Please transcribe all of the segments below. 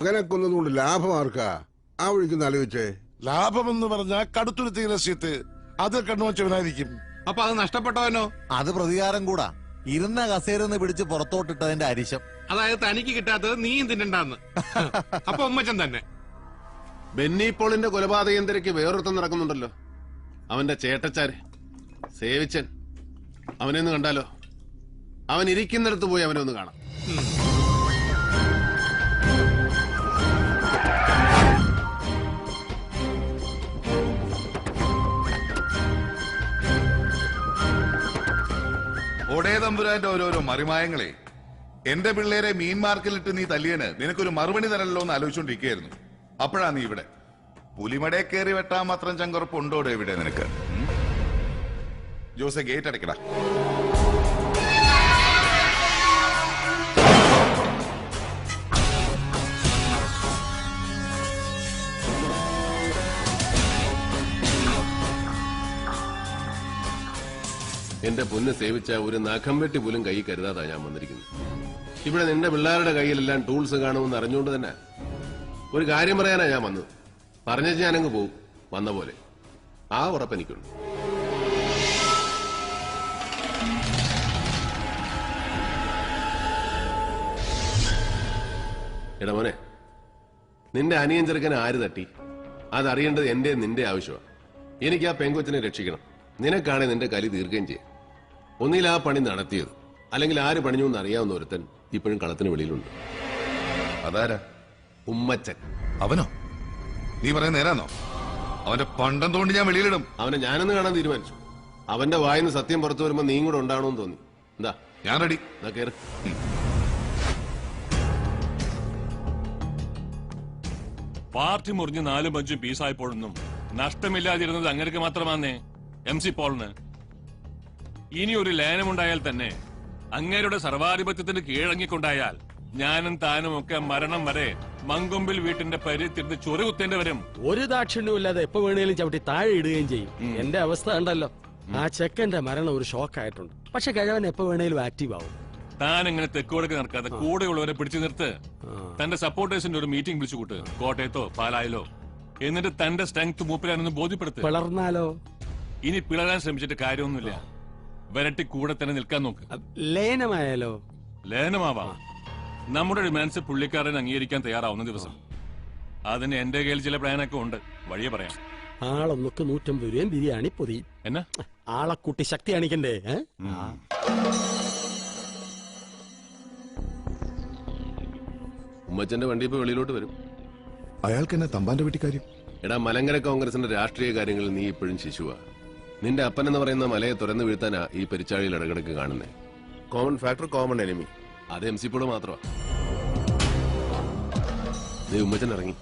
മകനെ കൊന്നതുകൊണ്ട് ലാഭം ആർക്കാ? ആ വഴിക്ക് ആലോചിച്ചേ. എന്ന് പറഞ്ഞാൽ കടുത്തുരുത്തി രസ്യത്ത് അത് കണ്ണുവച്ചവനായിരിക്കും. അപ്പൊ അത് നഷ്ടപ്പെട്ടവനോ? അത് പ്രതികാരം കൂടാ. ഇരുന്ന കസേരന്ന് പിടിച്ച് പുറത്തോട്ടിട്ടതിന്റെ അരിശം. അതായത് തനിക്ക് കിട്ടാത്തത് നീയും തിന്നണ്ടാന്ന്. അപ്പൊ ഉമ്മച്ചൻ തന്നെ. ബെന്നി പോളിന്റെ കൊലപാതകം തിരക്ക് വേറൊരുത്തം നടക്കുന്നുണ്ടല്ലോ. അവന്റെ ചേട്ടച്ചാര് സേവിച്ചൻ. അവനെ ഒന്ന് കണ്ടാലോ? അവൻ ഇരിക്കുന്നിടത്ത് പോയി അവനെ ഒന്ന് കാണാം. ഒടേ തമ്പുരാന്റെ ഓരോരോ മറിമായങ്ങളെ എന്റെ പിള്ളേരെ മീൻ മാർക്കിലിട്ട് നീ തല്ലിയന് നിനക്കൊരു മറുപടി തരല്ലോ എന്ന് ആലോചിച്ചോണ്ടിരിക്കുകയായിരുന്നു. അപ്പോഴാ നീ ഇവിടെ. പുലിമടയെ കയറി വെട്ടാൻ മാത്രം ചങ്കുറപ്പുണ്ടോടെ ഇവിടെ നിനക്ക്? ജോസെ ഗേറ്റ് അടയ്ക്കടാ എന്റെ പൊന്ന് സേവിച്ച ഒരു നഖം വെട്ടി പോലും കൈ കരുതാതാ ഞാൻ വന്നിരിക്കുന്നത്. ഇവിടെ നിന്റെ പിള്ളേരുടെ കയ്യിലെല്ലാം ടൂൾസ് കാണുമെന്ന് അറിഞ്ഞുകൊണ്ട് തന്നെ ഒരു കാര്യം പറയാനാ ഞാൻ വന്നത്. പറഞ്ഞ ഞാനങ്ങ് പോകും വന്ന പോലെ. ആ ഉറപ്പെനിക്കുണ്ട് എടമോനെ എടാ മോനെ നിന്റെ അനിയൻ ചെറുക്കനെ ആര് തട്ടി? അതറിയേണ്ടത് എന്റെ നിന്റെ ആവശ്യമാണ് എനിക്ക് ആ പെങ്കൊച്ചിനെ രക്ഷിക്കണം. നിനക്കാണെ നിന്റെ കലി തീർക്കുകയും ചെയ്യാം. ഒന്നിൽ ആ പണി നടത്തിയത്. അല്ലെങ്കിൽ ആര് പണിഞ്ഞു എന്ന് അറിയാവുന്ന ഒരുത്തൻ ഇപ്പോഴും കളത്തിന് വെളിയിലുണ്ട്. അതാരാ? ഉമ്മച്ചൻ. അവനോ? നീ പറയുന്ന നേരാന്നോ? അവന്റെ പണ്ടം തോണ്ടി ഞാൻ വെളിയിലിടും? അവനെ ഞാനെന്ന് കാണാൻ തീരുമാനിച്ചു. അവന്റെ വായിന്ന് സത്യം പുറത്തു വരുമ്പോ നീ കൂടെ ഉണ്ടാണോന്ന് തോന്നി. എന്താ? ഞാൻ റെഡി. എന്നാ കേറ്. പാർട്ടി മുറിഞ്ഞ് നാലും അഞ്ചും പീസായപ്പോഴൊന്നും നഷ്ടമില്ലാതിരുന്നത് അങ്ങനെ മാത്രമാന്നേ. M C പോളിന്. ഇനി ഒരു ലയനമുണ്ടായാൽ തന്നെ അങ്ങേരുടെ സർവാധിപത്യത്തിന് കീഴടങ്ങിക്കൊണ്ടായാൽ ഞാനും താനും ഒക്കെ മരണം വരെ മങ്കൊമ്പിൽ വീട്ടിന്റെ പരിത്തിരുന്ന് ചൊറി കുത്തേണ്ടി വരും ഒരു ദാക്ഷിണ്യവും ഇല്ലാതെ എപ്പോ വേണേലും ചവിട്ടി താഴെ ഇടുകയും ചെയ്യും. എന്റെ അവസ്ഥ ഉണ്ടല്ലോ ആ ചെക്കന്റെ മരണം ഒരു ഷോക്ക് ആയിട്ടുണ്ട് പക്ഷെ കിഴവൻ എപ്പോ വേണേലും ആക്റ്റീവ് ആവും. താൻ ഇങ്ങനെ തെക്കോടൊക്കെ നടക്കാതെ കൂടെയുള്ളവരെ പിടിച്ചു നിർത്ത്. തന്റെ സപ്പോർട്ടേഴ്സിന്റെ ഒരു മീറ്റിംഗ് വിളിച്ചു കൂട്ട്. കോട്ടയത്തോ പാലായിലോ. എന്നിട്ട് തന്റെ സ്ട്രെങ്ത് മൂപ്പിലാണെന്ന് ബോധ്യപ്പെടുത്ത്. പിളർന്നാലോ? ഇനി പിളരാൻ ശ്രമിച്ചിട്ട് കാര്യമൊന്നുമില്ല. വരട്ടി കൂടെ തന്നെ നിൽക്കാൻ നോക്ക്. ലയനമായാലോ? ലയനമാവാം. നമ്മുടെ ഡിമാൻഡ്സ് പുള്ളിക്കാരൻ അംഗീകരിക്കാൻ തയ്യാറാവുന്ന ദിവസം. അതിന് എന്റെ കയ്യിൽ ചില പ്ലാനൊക്കെ ഉണ്ട്. വഴിയെ പറയാം. ആളൊന്നൊക്കെ നൂറ്റമ്പത് രൂപയും ബിരിയാണി പൊതി. എന്നാ? ആളെ കൂട്ടി ശക്തി കാണിക്കണ്ടേ ഏ? ഉമ്മച്ചന്റെ വണ്ടി ഇപ്പൊ വെളിയിലോട്ട് വരും. അയാൾക്ക് എന്നെ തമ്പാന്റെ വീട്ടിക്കാര്യം എടാ മലങ്കര കോൺഗ്രസിന്റെ രാഷ്ട്രീയ കാര്യങ്ങളിൽ നീ ഇപ്പോഴും ശിശുവാ. നിന്റെ അപ്പൻ എന്ന് പറയുന്ന മലയെ തുറന്നു വീഴ്ത്താനാ ഈ പെരിച്ചാഴിയിൽ ഇടകിടക്ക് കാണുന്നേ. കോമൺ ഫാക്ടർ കോമൺ എനിമി അത് എം സി പോൾ മാത്രമാ. നീ ഉമ്മച്ചൻ ഇറങ്ങി.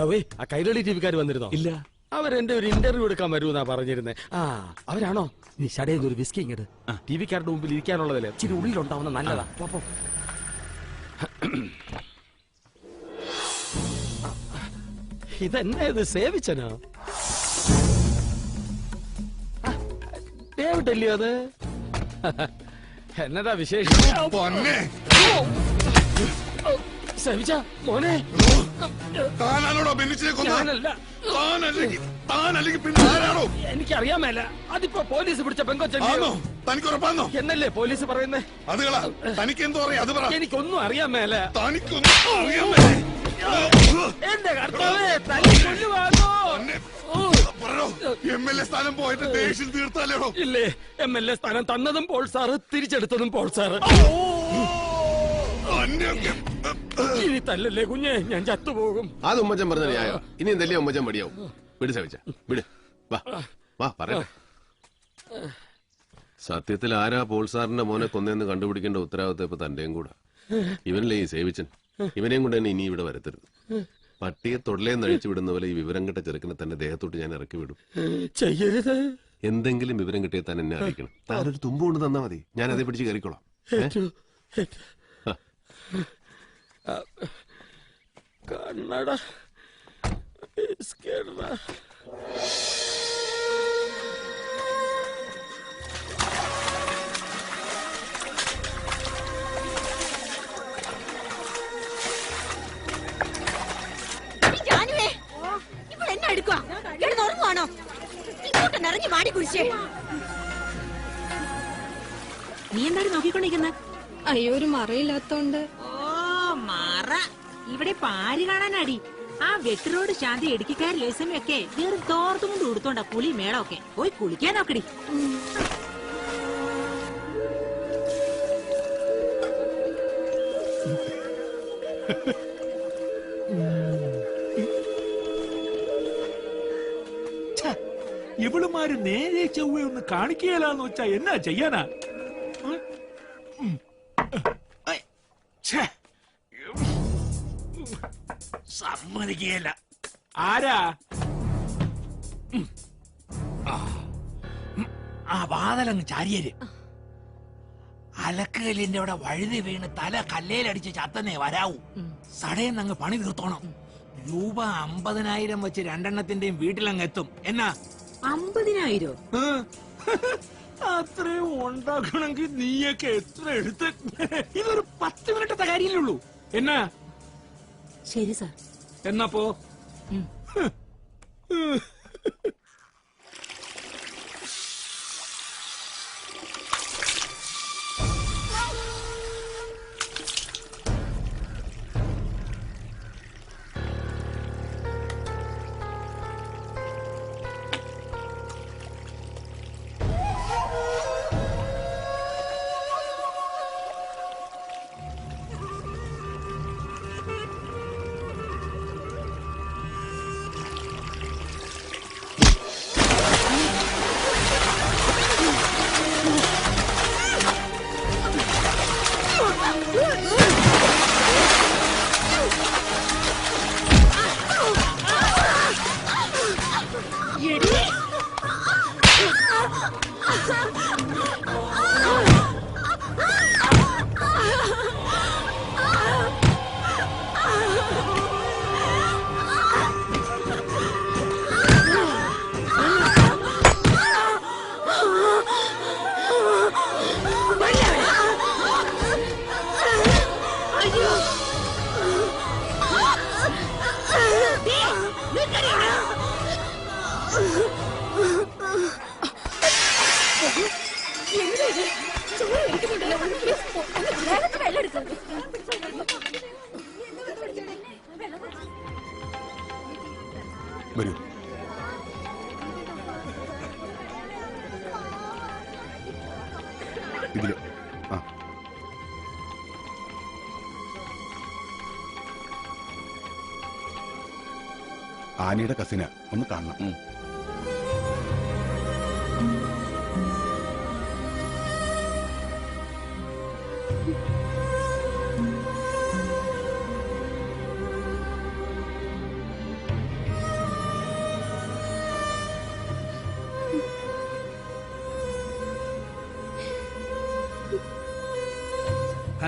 എടാ ആ കൈരളി ടി വിക്കാർ വന്നിരുന്നോ? ഇല്ല. അവരെന്റെ ഒരു ഇന്റർവ്യൂ എടുക്കാൻ വരുമെന്നാ പറഞ്ഞിരുന്നേ. ആ അവരാണോ? നീ ഷടയിൽ ഒരു വിസ്കി ഇങ്ങട്. ടി വിക്കാരുടെ മുമ്പിൽ ഇരിക്കാനുള്ളതല്ലേ? ഇച്ചിരി ഉള്ളിലുണ്ടാവുന്ന നല്ലതാ. പോ, ഇതെന്നെ ഇത് സേവിച്ചനോ? ആ, ഡേവിഡ് അല്ലയോ അത് എന്നതാ വിശേഷം? സേവിച്ച മോനെ. താനാണോടോ ബെന്നിച്ചിനെ കൊന്നല്ല താനല്ലെങ്കിൽ താനല്ലെങ്കിൽ പിന്നെ ആരാണോ? എനിക്കറിയാമേല. അതിപ്പോ പോലീസ് പിടിച്ച പെങ്കൊച്ചോ തനിക്ക് ഉറപ്പാന്നോ എന്നല്ലേ പോലീസ് പറയുന്നേ? അത് തനിക്ക് എന്തോ അറിയാം. അത് പറ. എനിക്കൊന്നും അറിയാമേല. തനിക്കൊന്നും അറിയാൻ മേലേ. എന്റെ കർത്താവേ തല്ലി കൊല്ലുവാണോ എം എൽ എ സ്ഥാനം പോയിട്ട് ദേഷ്യം തീർത്താലോ ഇല്ലേ എം എൽ എ സ്ഥാനം തന്നതും പോൾ സാറ് തിരിച്ചെടുത്തതും പോൾ സാറ്. ഇനി തല്ലല്ലേ കുഞ്ഞെ? ഞാൻ ചത്തുപോകും. അത് ഉമ്മച്ചൻ പറഞ്ഞ ന്യായോ. ഇനി എന്തല്ലേ ഉമ്മച്ചൻ മടിയാവും. വിട് സവിച്ച വിട്. വാ വാ പറയട്ടെ സത്യത്തിൽ ആരാ പോൾ സാറിന്റെ മോനെ കൊന്നേന്ന് കണ്ടുപിടിക്കേണ്ട ഉത്തരവാദിത്തം ഇപ്പൊ തന്റെയും കൂടെ. ഇവനല്ലേ ഈ സേവിച്ചൻ? ഇവനെയും കൊണ്ട് തന്നെ ഇനി ഇവിടെ വരത്തരുത്. പട്ടിയെ തൊടലേ അഴിച്ചു വിടുന്ന പോലെ ഈ വിവരം കിട്ട ചെറുക്കനെ തന്നെ ദേഹത്തോട്ട് ഞാൻ ഇറക്കി വിടും. ചെയ്യരുത്. എന്തെങ്കിലും വിവരം കിട്ടിയാൽ താൻ എന്നെ അറിയിക്കണം. താനൊരു തുമ്പ് കൊണ്ട് തന്നാ മതി. ഞാൻ അതേ പിടിച്ച് കയറിക്കോളാം. Izquierda. ഇങ്ങോട്ട് നിറഞ്ഞു മാടി കുടിച്ചേ നീ എന്താണ് നോക്കിക്കൊണ്ടിരിക്കുന്നത് അയ്യോ ഒരു മറയില്ലാത്തോണ്ട്. ഓ മാറ. ഇവിടെ പാരി കാണാനടി. ആ വെട്ടിറോഡ് ശാന്തി ഇടുക്കിക്കാർ ലേസമയൊക്കെ വെറും തോർത്തും കൊണ്ട് ഉടുത്തോണ്ട പുളി മേളമൊക്കെ. പോയി കുളിക്കാൻ നോക്കടി. ഇവളുമാര് നേരെ ചൊവ്വയൊന്ന് കാണിക്കുകയില്ലാന്ന് വെച്ചാ എന്നാ ചെയ്യാനാ? സമ്മതിക്കുകയില്ല ആരാ? ആ. വാതലങ്ങ് ചാരിയര്. അലക്കുകല്ലിന്റെ അവിടെ വഴുതി വീണ് തല കല്ലേലടിച്ച് ചത്തനെ വരാവൂ. സടയെന്ന് അങ്ങ് പണി തീർത്തോണം. രൂപ അമ്പതിനായിരം വെച്ച് രണ്ടെണ്ണത്തിന്റെയും വീട്ടിലങ്ങ് എത്തും എന്നാ? അമ്പതിനായിരോ? അത്രയും ഉണ്ടാക്കണമെങ്കിൽ നീയൊക്കെ എത്ര എടുത്ത് ഇതൊരു പത്ത് മിനിറ്റത്തെ കാര്യമില്ലുള്ളൂ എന്നാ? ശരി സാർ. എന്നപ്പോ വരൂ. ഇതിൽ. ആ. ആനിയുടെ കസിന. ഒന്ന് കാണണം.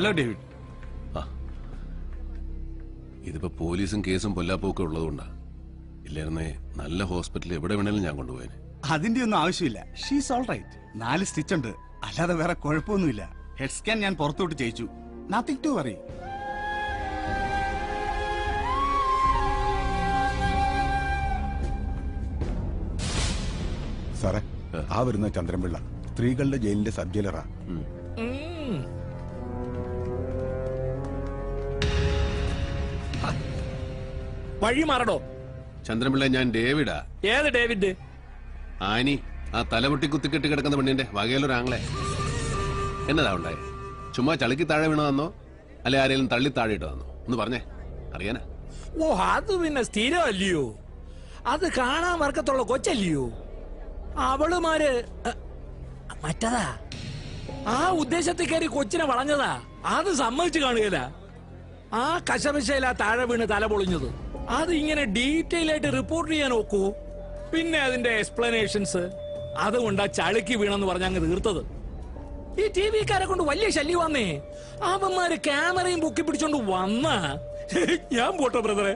ഹലോ ഡേവിഡ് ഇതിപ്പോ പോലീസും കേസും പൊല്ലാപ്പൊക്കെ ഉള്ളതുകൊണ്ടാ. ഇല്ലായിരുന്നേ നല്ല ഹോസ്പിറ്റലിൽ എവിടെ വേണേലും ഞാൻ കൊണ്ടുപോയേനെ. അതിന്റെ ഒന്നും ആവശ്യമില്ല. ഷീസ് ഓൾ റൈറ്റ് നാല് സ്റ്റിച്ച് ഉണ്ട് അല്ലാതെ വേറെ കുഴപ്പമൊന്നുമില്ല. ഹെഡ് സ്കാൻ ഞാൻ പുറത്തോട്ട് ചെയ്യിച്ചു. നത്തിങ് ടു വറി സാറേ ആ. വരുന്ന ചന്ദ്രൻപിള്ള സ്ത്രീകളുടെ ജയിലിന്റെ സബ് ജയിലറാ. വഴി മാറടോ ചന്ദ്രമിള്ള ഞാൻ ഡേവിഡാ. ഏത് ഡേവിഡ്? ആനി ആ തലമുട്ടി കുത്തിക്കെട്ടി കിടക്കുന്ന പെണ്ണിന്റെ വകയിലൊരു വകയിലൊരാങ്ങളെ. എന്നതാ ഉണ്ടായേ? ചുമ്മാ ചളുക്കി താഴെ വീണതന്നോ അല്ലെ ആരെങ്കിലും തള്ളി താഴെ വന്നോ ഒന്ന് പറഞ്ഞേ അറിയാനാ? ഓ അത് പിന്നെ സ്ഥിരമല്ലയോ? അത് കാണാൻ വർക്കത്തുള്ള കൊച്ചല്ലയോ? അവളുമാര് മറ്റതാ? ആ ഉദ്ദേശത്തിൽ കയറി കൊച്ചിനെ വളഞ്ഞതാ? അത് സമ്മതിച്ചു കാണുകയില്ല ആ കശപശയിലാ താഴെ വീണ് തല പൊളിഞ്ഞത്. അത് ഇങ്ങനെ ഡീറ്റെയിൽ ആയിട്ട് റിപ്പോർട്ട് ചെയ്യാൻ നോക്കൂ. പിന്നെ അതിന്റെ എക്സ്പ്ലനേഷൻസ് അതുകൊണ്ട് ആ ചളുക്കി വീണെന്ന് പറഞ്ഞ അങ്ങ് തീർത്തത്. ഈ ടി വിക്കാരെ കൊണ്ട് വലിയ ശല്യം വന്നേ അവന്മാര് ക്യാമറയും പൊക്കി പിടിച്ചോണ്ട് വന്ന. ഞാൻ പോട്ടെ ബ്രദറെ